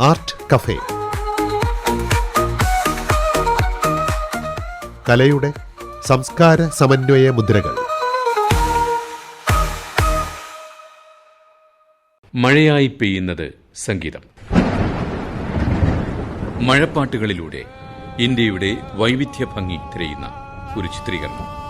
Art cafe. കലയുടെ സംസ്കാര സമന്വയ മുദ്രകൾ. മഴയായി പെയ്യുന്നത് സംഗീതം. മഴപ്പാട്ടുകളിലൂടെ ഇന്ത്യയുടെ വൈവിധ്യ ഭംഗി തിരയുന്ന ഒരു ചിത്രീകരണം.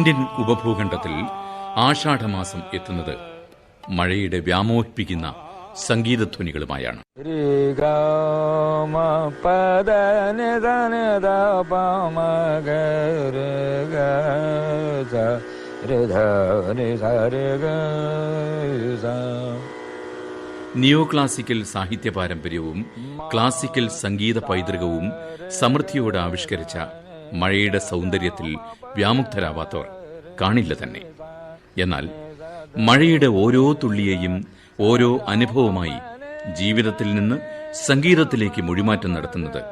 ഇന്ത്യൻ ഉപഭൂഖണ്ഡത്തിൽ ആഷാഢമാസം എത്തുന്നത് മഴയുടെ വ്യാമോഹിപ്പിക്കുന്ന സംഗീതധ്വനികളുമായാണ്. നിയോ ക്ലാസിക്കൽ സാഹിത്യ പാരമ്പര്യവും ക്ലാസിക്കൽ സംഗീത പൈതൃകവും സമൃദ്ധിയോടെ ആവിഷ്കരിച്ച മഴയുടെ സൗന്ദര്യത്തിൽ വ്യാമുക്തരാവാത്തവർ കാണില്ല തന്നെ. എന്നാൽ മഴയുടെ ഓരോ തുള്ളിയെയും ഓരോ അനുഭവമായി ജീവിതത്തിൽ നിന്ന് സംഗീതത്തിലേക്ക് മൊഴിമാറ്റം നടത്തുന്നത്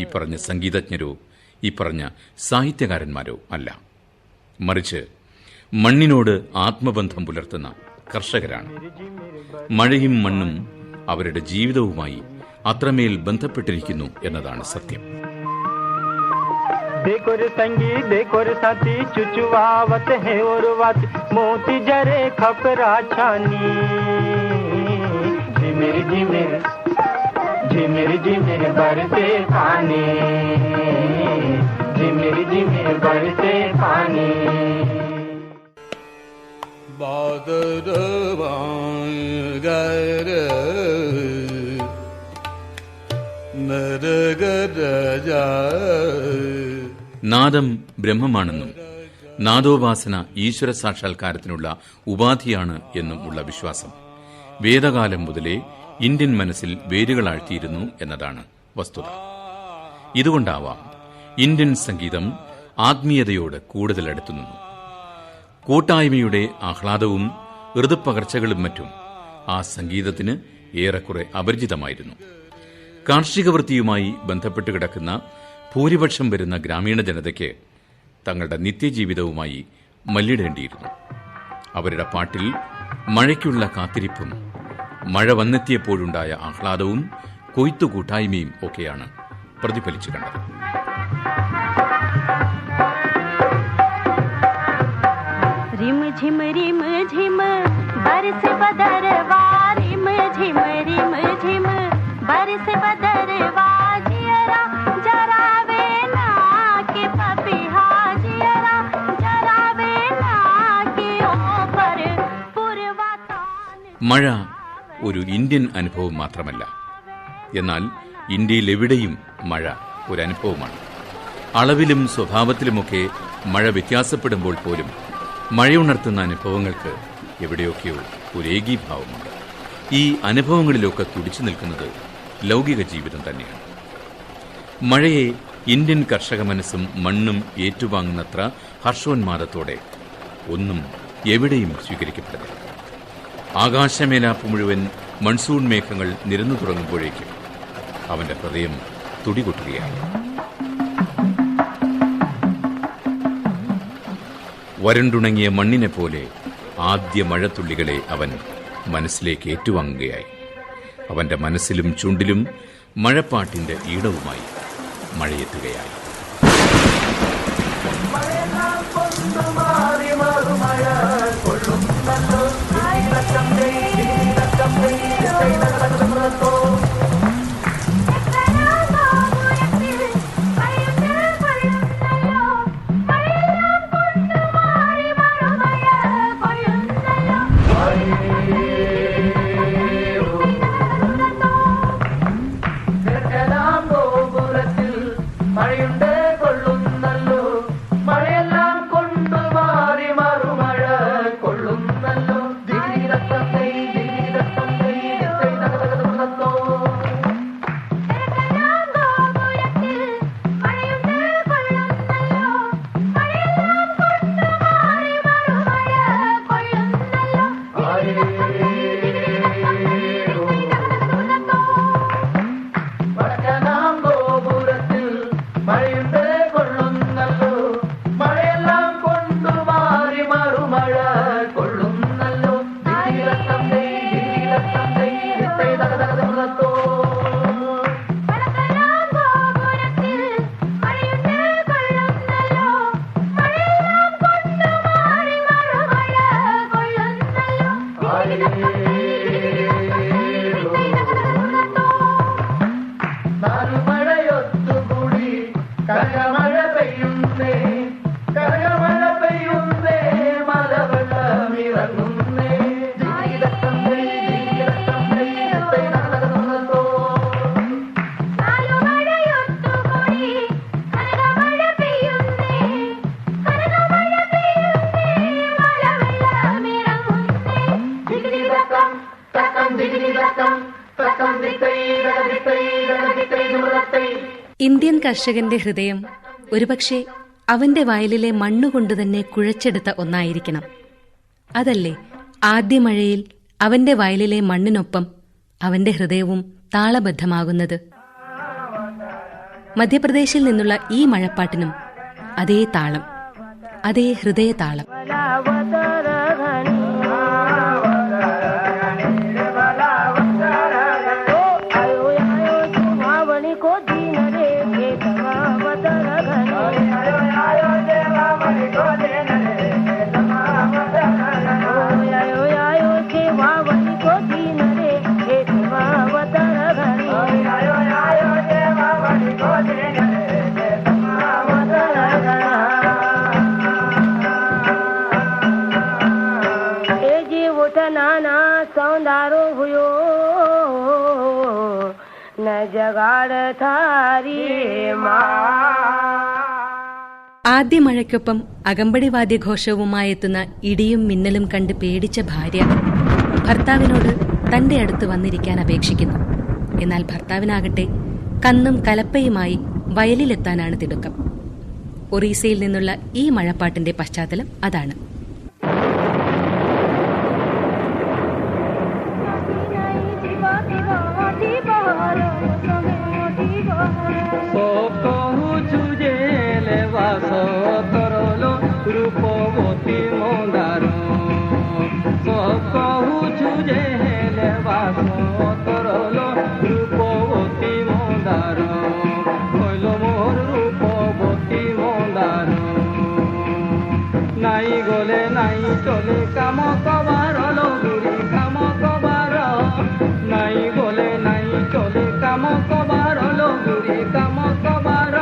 ഈ പറഞ്ഞ സംഗീതജ്ഞരോ ഈ പറഞ്ഞ സാഹിത്യകാരന്മാരോ അല്ല. മറിച്ച് മണ്ണിനോട് ആത്മബന്ധം പുലർത്തുന്ന കർഷകരാണ്. മഴയും മണ്ണും അവരുടെ ജീവിതവുമായി അത്രമേൽ ബന്ധപ്പെട്ടിരിക്കുന്നു എന്നതാണ് സത്യം. देखो रे संगी, देखो रे साथी, चुचुआवत है और बात। मोती जरे खपरा छानी। झिमिर झिमिर झिमिर झिमिर बरसे पानी। झिमिर झिमिर बरसे पानी। നാദം ബ്രഹ്മമാണെന്നും നാദോപാസന ഈശ്വര സാക്ഷാത്കാരത്തിനുള്ള ഉപാധിയാണ് എന്നും ഉള്ള വിശ്വാസം. വേദകാലം മുതലേ ഇന്ത്യൻ മനസ്സിൽ വേരുകളാഴ്ത്തിയിരുന്നു എന്നതാണ് വസ്തുത. ഇതുകൊണ്ടാവാം ഇന്ത്യൻ സംഗീതം ആത്മീയതയോട് കൂടുതൽ അടുത്തുനിന്നു കൂട്ടായ്മയുടെ ആഹ്ലാദവും ഋതുപകർച്ചകളും മറ്റും ആ സംഗീതത്തിന് ഏറെക്കുറെ അപരിചിതമായിരുന്നു. കാർഷിക വൃത്തിയുമായി ബന്ധപ്പെട്ട് കിടക്കുന്ന ഭൂരിപക്ഷം വരുന്ന ഗ്രാമീണ ജനതയ്ക്ക് തങ്ങളുടെ നിത്യജീവിതവുമായി മല്ലിടേണ്ടിയിരുന്നു. അവരുടെ പാട്ടിൽ മഴയ്ക്കുള്ള കാത്തിരിപ്പും മഴ വന്നെത്തിയപ്പോഴുണ്ടായ ആഹ്ലാദവും കൊയ്ത്തുകൂട്ടായ്മയും ഒക്കെയാണ് പ്രതിഫലിച്ചു കണ്ടത്. రిమ ఝిమ రిమ ఝిమ బరస బదరవా മഴ ഒരു ഇന്ത്യൻ അനുഭവം മാത്രമല്ല. എന്നാൽ ഇന്ത്യയിലെവിടെയും മഴ ഒരു അനുഭവമാണ് അളവിലും സ്വഭാവത്തിലുമൊക്കെ മഴ വ്യത്യാസപ്പെടുമ്പോൾ പോലും മഴയുണർത്തുന്ന അനുഭവങ്ങൾക്ക് എവിടെയൊക്കെയോ ഒരു ഏകീഭാവമുണ്ട് ഈ അനുഭവങ്ങളിലൊക്കെ തുടിച്ചു നിൽക്കുന്നത് ലൗകിക ജീവിതം തന്നെയാണ്. മഴയെ ഇന്ത്യൻ കർഷക മനസ്സും മണ്ണും ഏറ്റുവാങ്ങുന്നത്ര ഹർഷോന്മാദത്തോടെ ഒന്നും എവിടെയും സ്വീകരിക്കപ്പെടുന്നില്ല. ആകാശമേലാപ്പ് മുഴുവൻ മൺസൂൺ മേഘങ്ങൾ നിരന്നു തുടങ്ങുമ്പോഴേക്കും അവന്റെ ഹൃദയം തുടികൊട്ടുകയാണ്. വരണ്ടുണങ്ങിയ മണ്ണിനെ പോലെ ആദ്യ മഴത്തുള്ളികളെ അവൻ മനസ്സിലേക്ക് ഏറ്റുവാങ്ങുകയായി. അവന്റെ മനസ്സിലും ചുണ്ടിലും മഴപ്പാട്ടിന്റെ ഈടവുമായി മഴയെത്തുകയായി. കർഷകന്റെ ഹൃദയം ഒരുപക്ഷെ അവന്റെ വയലിലെ മണ്ണുകൊണ്ട് തന്നെ കുഴച്ചെടുത്ത ഒന്നായിരിക്കണം. അതല്ലേ ആദ്യ മഴയിൽ അവന്റെ വയലിലെ മണ്ണിനൊപ്പം അവന്റെ ഹൃദയവും താളബദ്ധമാകുന്നത്. മധ്യപ്രദേശിൽ നിന്നുള്ള ഈ മഴപ്പാട്ടിനും അതേ താളം അതേ ഹൃദയതാളം. नाना ആദ്യ മഴയ്ക്കൊപ്പം അകമ്പടി വാദ്യഘോഷവുമായെത്തുന്ന ഇടിയും മിന്നലും കണ്ട് പേടിച്ച ഭാര്യ ഭർത്താവിനോട് തന്റെ അടുത്ത് വന്നിരിക്കാൻ അപേക്ഷിക്കുന്നു. എന്നാൽ ഭർത്താവിനാകട്ടെ കന്നും കലപ്പയുമായി വയലിലെത്താനാണ് തിടുക്കം. ഒറീസയിൽ നിന്നുള്ള ഈ മഴപ്പാട്ടിന്റെ പശ്ചാത്തലം അതാണ്. চলে কাম কবার লগুড়ি কাম কবার নাই গলে নাই চলে কাম কবার লগুড়ি কাম কবার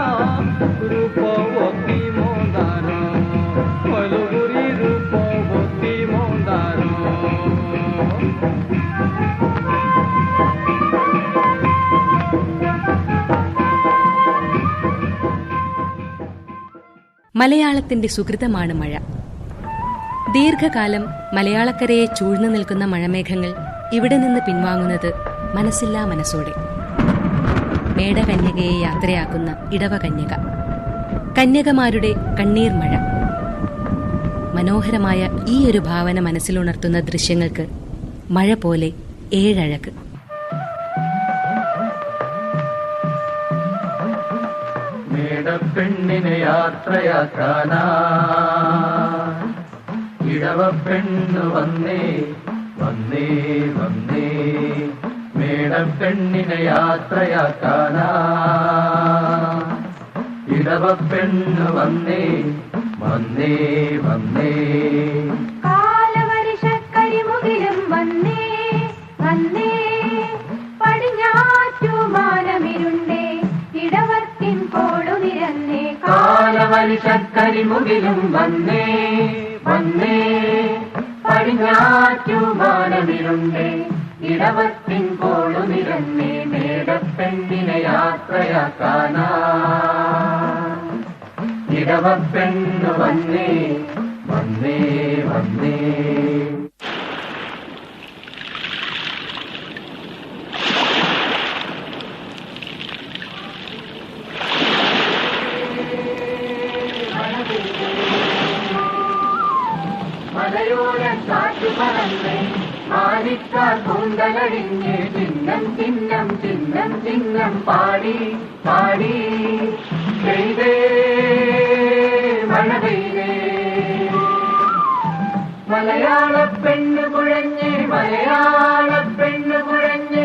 রূপবতী মন্দার কইলগুড়ি রূপবতী মন্দার മലയാളത്തിന്റെ സുഹൃതമാണ് മഴ ദീർഘകാലം മലയാളക്കരയെ ചൂഴ്ന്നു നിൽക്കുന്ന മഴമേഘങ്ങൾ ഇവിടെ നിന്ന് പിൻവാങ്ങുന്നത് മനസ്സില്ലാ മനസ്സോടെ. മേടകന്യകയെ യാത്രയാക്കുന്ന ഇടവ കന്യക കന്യകമാരുടെ കണ്ണീർ മഴ. മനോഹരമായ ഈ ഒരു ഭാവന മനസ്സിലുണർത്തുന്ന ദൃശ്യങ്ങൾക്ക് മഴ പോലെ ഏഴഴക്. മേടപ്പെണ്ണിനെ യാത്രയാക്കാനാ. ഇടവ പെണ്ണു വന്നേ വന്നേ വന്നേ. മേടപ്പെണ്ണിനെ യാത്രയാക്കാനാ. ഇടവ പെണ്ണു വന്നേ വന്നേ വന്നേ. കാലവർഷക്കരിമുകിലും വന്നേ വന്നേ. പടിഞ്ഞാറ്റുമാനമിരുണ്ടേ കാലവരിശക്കരിമുകിലും വന്നേ വന്നേ. പടിഞ്ഞാറ്റുമാനമിരുണ്ടേ ഇടവത്തിൻ കോളു നിരന്നേ മേടപ്പെണ്ണിനെ യാത്രയാക്കാനാ. ഇടവപ്പെണ്ണു വന്നേ വന്നേ വന്നേ. മാലിക്കാർ കൂന്തലടിഞ്ഞ് ചിഹ്നം ചിഹ്നം ചിഹ്നം ചിഹ്നം പാടി പാടി പെയ്തേ മഴ പെയ്തേ മലയാള പെണ്ണു കുഴഞ്ഞ് മലയാള പെണ്ണു കുഴഞ്ഞ്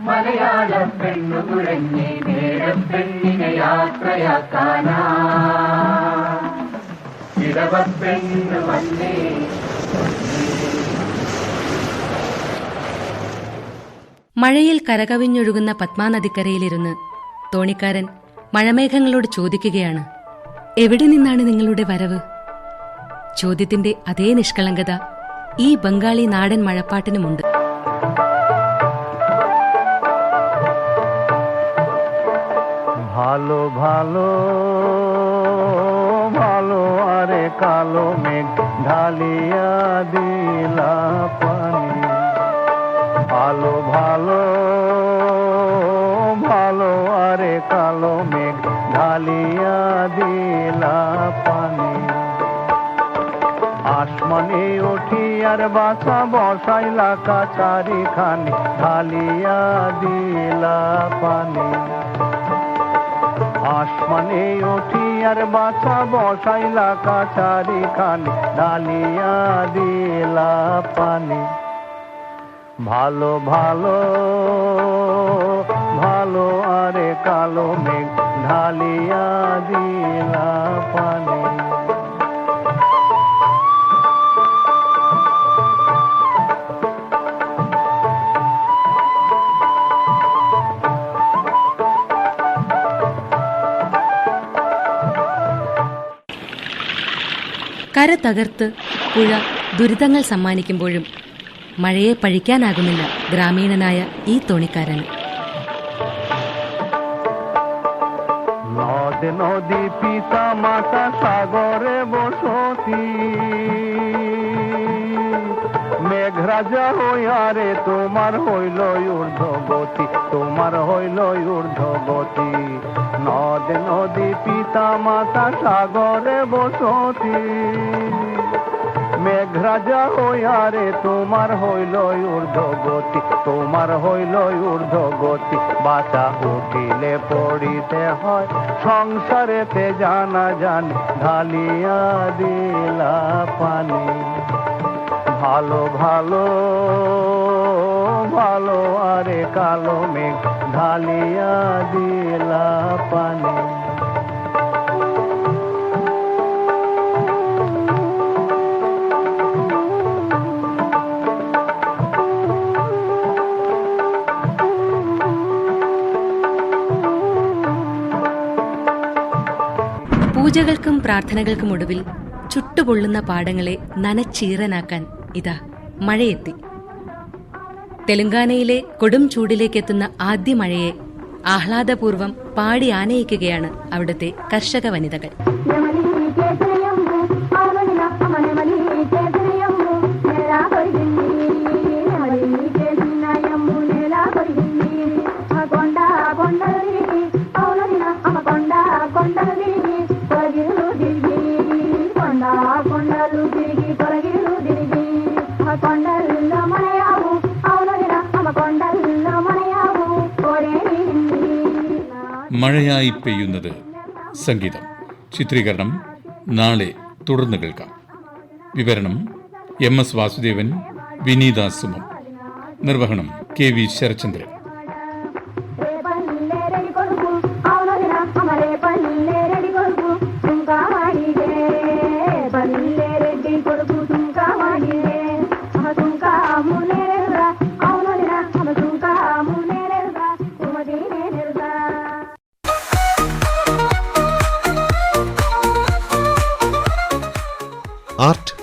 മലയാള പെണ്ണു കുഴഞ്ഞ് നേരപ്പെണ്ണിനെ യാത്രയാക്കാനാ ഇടവപ്പെണ്ണു വന്നേ മഴയിൽ കരകവിഞ്ഞൊഴുകുന്ന പത്മാനദിക്കരയിലിരുന്ന് തോണിക്കാരൻ മഴമേഘങ്ങളോട് ചോദിക്കുകയാണ് എവിടെ നിന്നാണ് നിങ്ങളുടെ വരവ് ചോദ്യത്തിന്റെ അതേ നിഷ്കളങ്കത ഈ ബംഗാളി നാടൻ മഴപ്പാട്ടിനുമുണ്ട് ভালো ভালো ভালো আরে কালো মেঘ ঢালিয়া বাসা বসাইলা কাছারি খানি, ঢালিয়া দিলা পানি। আসমানে আর বাসা বসাইলা কাছারি খানি, ঢালিয়া দিলা পানি। ভালো ভালো ভালো আরে কালো মেঘ, ঢালিয়া দিলা পানি। കര തകർത്ത് പുഴ ദുരിതങ്ങൾ സമ്മാനിക്കുമ്പോഴും മഴയെ പഴിക്കാനാകുന്നില്ല ഗ്രാമീണനായ ഈ തോണിക്കാരന് নদ নদী পিতা মাতা সাগরে বসতি মেঘরাজা হইয়ারে তোমার হইল ঊর্ধ্বগতি তোমার হইল ঊর্ধ্বগতি নদ নদী পিতা মাতা সাগরে বসতি। মেঘরাজা হইয়ারে তোমার হইল ঊর্ধ্বগতি, তোমার হইল ঊর্ধ্বগতি। বাঁচা উঠিলে পড়িতে হয়, সংসারেতে জানা জান, ঢালিয়া দিলা পানি। ভালো ভালো ভালো আরে কালো মেঘ, ঢালিয়া দিলা পানি। പൂജകൾക്കും പ്രാർത്ഥനകൾക്കും ഒടുവിൽ ചുട്ടുപൊള്ളുന്ന പാടങ്ങളെ നനച്ചീറനാക്കാൻ ഇതാ മഴയെത്തി. തെലങ്കാനയിലെ കൊടും ചൂടിലേക്കെത്തുന്ന ആദ്യ മഴയെ ആഹ്ലാദപൂർവം പാടി ആനയിക്കുകയാണ് അവിടുത്തെ കർഷക വനിതകൾ മഴയായി പെയ്യുന്നത് സംഗീതം. ചിത്രീകരണം നാളെ തുടർന്ന് കേൾക്കാം. വിവരണം എം എസ് വാസുദേവൻ വിനീത സുമം. നിർവഹണം കെ വി ശരചന്ദ്രൻ